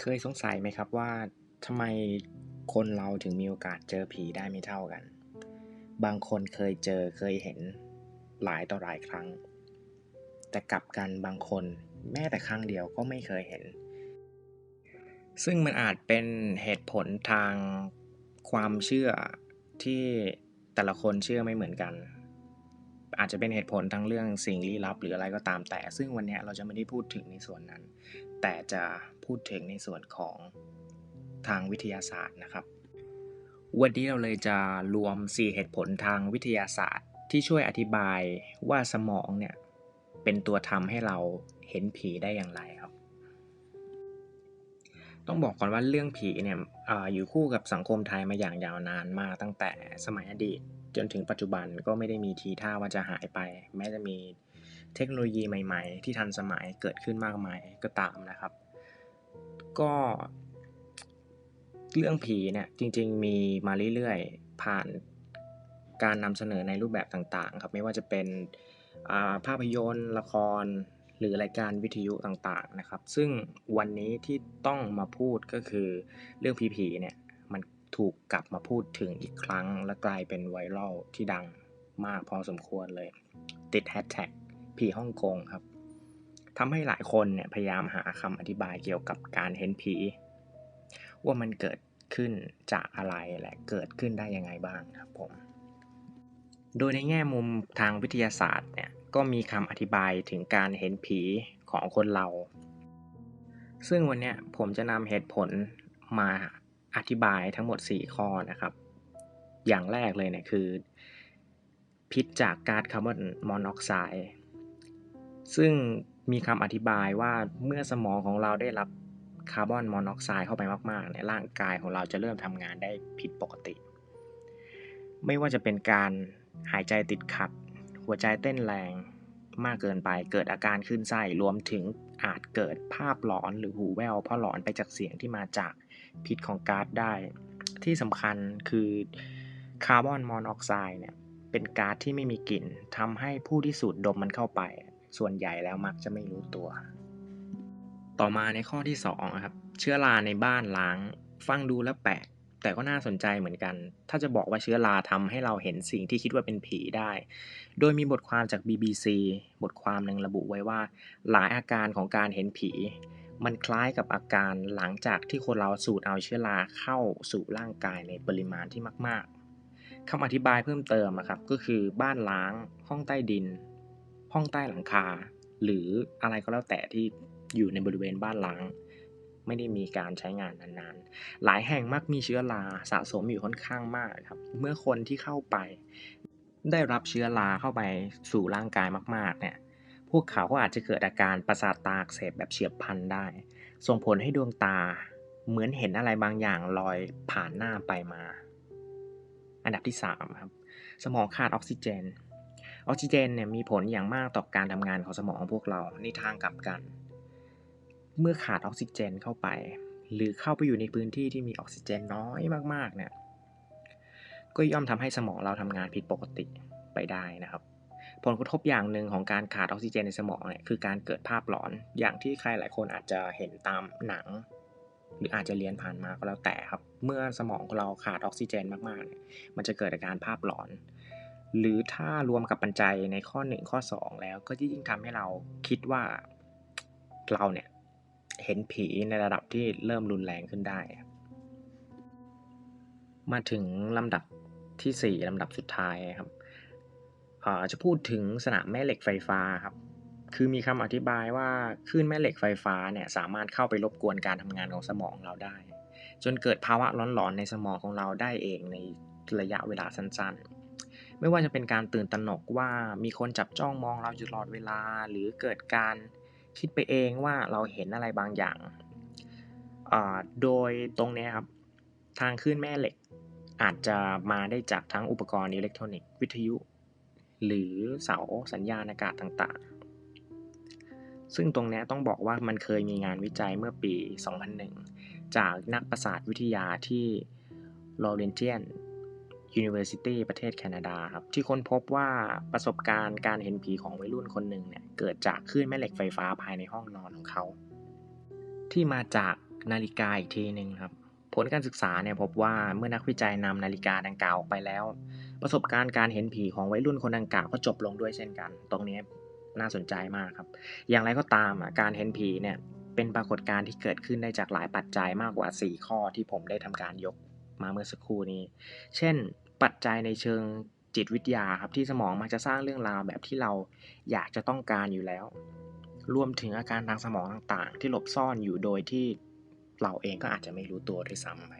เคยสงสัยไหมครับว่าทำไมคนเราถึงมีโอกาสเจอผีได้ไม่เท่ากัน บางคนเคยเจอเคยเห็นหลายต่อหลายครั้ง แต่กลับกันบางคนแม้แต่ครั้งเดียวก็ไม่เคยเห็น ซึ่งมันอาจเป็นเหตุผลทางความเชื่อที่แต่ละคนเชื่อไม่เหมือนกัน อาจจะเป็นเหตุผลทั้งเรื่องสิ่งลี้ลับหรืออะไรก็ตามแต่ ซึ่งวันนี้เราจะไม่ได้พูดถึงในส่วนนั้น แต่จะพูดถึงในส่วนของทางวิทยาศาสตร์นะครับ วันนี้เราเลยจะรวม 4 เหตุผลทางวิทยาศาสตร์ ที่ช่วยอธิบายว่าสมองเนี่ยเป็นตัวทำให้เราเห็นผีได้อย่างไรครับ ต้องบอกก่อนว่าเรื่องผีเนี่ยออยู่คู่กับสังคมไทยมาอย่างยาวนานมากตั้งแต่สมัยอดีต จนถึงปัจจุบันก็ไม่ได้มีทีท่าว่าจะหายไป แม้จะมีเทคโนโลยีใหม่ๆ ที่ทันสมัยเกิดขึ้นมากมายก็ตามนะครับ ก็เรื่องผีเนี่ยจริงๆ มีมาเรื่อยๆ ผ่านการนำเสนอในรูปแบบต่างๆ ครับไม่ว่าจะเป็นภาพยนตร์ ละคร หรือรายการวิทยุต่างๆนะครับ ซึ่งวันนี้ที่ต้องมาพูดก็คือเรื่องผีๆเนี่ยมัน ถูกกลับมาพูดถึงอีกครั้ง และกลายเป็นไวรัลที่ดังมากพอสมควรเลย ติดแฮชแท็กผีฮ่องกงครับทำให้หลายคนเนี่ยพยายามหาคำอธิบายเกี่ยวกับการเห็นผี ว่ามันเกิดขึ้นจากอะไรและเกิดขึ้นได้ยังไงบ้างครับผม โดยในแง่มุมทางวิทยาศาสตร์เนี่ยก็มีคำอธิบายถึงการเห็นผีของคนเรา ซึ่งวันนี้ผมจะนำเหตุผลมา อธิบายทั้งหมด 4 ข้อนะครับ อย่างแรกเลยเนี่ยคือ พิษจากก๊าซคาร์บอนมอนอกไซด์ซึ่งมีคำอธิบายว่าเมื่อสมองของเราได้รับคาร์บอนมอนอกไซด์เข้าไปมากๆในร่างกายของเราจะเริ่มทำงานได้ผิดปกติ ไม่ว่าจะเป็นการหายใจติดขัด หัวใจเต้นแรง มากเกินไปเกิดอาการขึ้นไส้รวมถึงอาจเกิดภาพหลอนหรือหูแว่วเพราะหลอนไปจากเสียงที่มาจากพิษของก๊าซได้ ที่สำคัญคือคาร์บอนมอนอกไซด์เนี่ยเป็นก๊าซที่ไม่มีกลิ่นทำให้ผู้ที่สูดดมมันเข้าไป ส่วนใหญ่แล้วมักจะไม่รู้ตัว ต่อมาในข้อที่2ครับเชื้อราในบ้านล้าง ฟังดูแล้วแปลก แต่ก็น่าสนใจเหมือนกัน ถ้าจะบอกว่าเชื้อราทำให้เราเห็นสิ่งที่คิดว่าเป็นผีได้ โดยมีบทความจาก BBC บทความหนึ่งระบุไว้ว่า หลายอาการของการเห็นผี มันคล้ายกับอาการหลังจากที่คนเราสูดเอาเชื้อราเข้าสู่ร่างกายในปริมาณที่มาก ๆคำอธิบายเพิ่มเติมนะครับ ก็คือบ้านล้าง ห้องใต้ดิน ห้องใต้หลังคา หรืออะไรก็แล้วแต่ที่อยู่ในบริเวณบ้านล้าง ไม่ได้มีการใช้งานนานๆ หลายแห่งมักมีเชื้อราสะสมอยู่ค่อนข้างมากครับ เมื่อคนที่เข้าไป ได้รับเชื้อราเข้าไปสู่ร่างกายมากๆเนี่ย พวกเขาก็อาจจะเกิดอาการประสาทตาอักเสบแบบเฉียบพลันได้ ส่งผลให้ดวงตาเหมือนเห็นอะไรบางอย่างลอยผ่านหน้าไปมา อันดับที่3ครับสมองขาดออกซิเจน ออกซิเจนเนี่ยมีผลอย่างมากต่อการทำงานของสมองของพวกเราในทางกลับกัน เมื่อขาดออกซิเจนเข้าไป หรือเข้าไปอยู่ในพื้นที่ที่มีออกซิเจนน้อยมากๆเนี่ยก็ย่อมทำให้สมองเราทำงานผิดปกติไปได้นะครับ ผลกระทบอย่างหนึ่งของการขาดออกซิเจนในสมองเนี่ยคือการเกิดภาพหลอนอย่างที่ใครหลายคนอาจจะเห็นตามหนัง หรืออาจจะเรียนผ่านมาก็แล้วแต่ครับ เมื่อสมองของเราขาดออกซิเจนมากๆเนี่ยมันจะเกิดอาการภาพหลอน หรือถ้ารวมกับปัจจัยในข้อ 1 ข้อ 2 แล้วก็ยิ่งทำให้เราคิดว่าเราเนี่ย ห็นผีในระดับที่เริ่มรุนแรงขึ้นได้ มาถึงลำดับที่ 4ลำดับสุดท้ายครับจะพูดถึงสนามแม่เหล็กไฟฟ้าครับ คือมีคำอธิบายว่าคลื่นแม่เหล็กไฟฟ้าเนี่ยสามารถเข้าไปรบกวนการทำงานของสมองเราได้ จนเกิดภาวะร้อนๆในสมองของเราได้เองในระยะเวลาสั้นๆ ไม่ว่าจะเป็นการตื่นตระหนกว่ามีคนจับจ้องมองเราอยู่ตลอดเวลา หรือเกิดการ คิดไปเองว่าเราเห็นอะไรบางอย่าง โดยตรงนี้ครับ ทางคลื่นแม่เหล็ก อาจจะมาได้จากทั้งอุปกรณ์อิเล็กทรอนิกส์วิทยุ หรือเสาสัญญาณอากาศต่างๆ ซึ่งตรงนี้ต้องบอกว่ามันเคยมีงานวิจัยเมื่อปี 2001 จากนักประสาทวิทยาที่ลอเรนเจียน University ประเทศแคนาดาครับที่ค้นพบว่าประสบการณ์การเห็นผีของวัยรุ่นคนหนึ่งเนี่ยเกิดจากคลื่นแม่เหล็กไฟฟ้าภายในห้องนอนของเขา ที่มาจากนาฬิกาอีกทีหนึ่งครับผลการศึกษาเนี่ยพบว่าเมื่อนักวิจัยนำนาฬิกาดังกล่าวออกไปแล้ว ประสบการณ์การเห็นผีของวัยรุ่นคนดังกล่าวก็จบลงด้วยเช่นกัน ตรงนี้น่าสนใจมากครับ อย่างไรก็ตามอะการเห็นผีเนี่ยเป็นปรากฏการณ์ที่เกิดขึ้นได้จากหลายปัจจัยมากกว่า 4 ข้อที่ผมได้ทำการยก มาเมื่อสักครู่นี้ เช่น ปัจจัยในเชิงจิตวิทยาครับที่สมองมันจะสร้างเรื่องราวแบบที่เราอยากจะต้องการอยู่แล้ว รวมถึงอาการทางสมองต่างๆ ที่หลบซ่อนอยู่โดยที่เราเองก็อาจจะไม่รู้ตัวด้วยซ้ำไป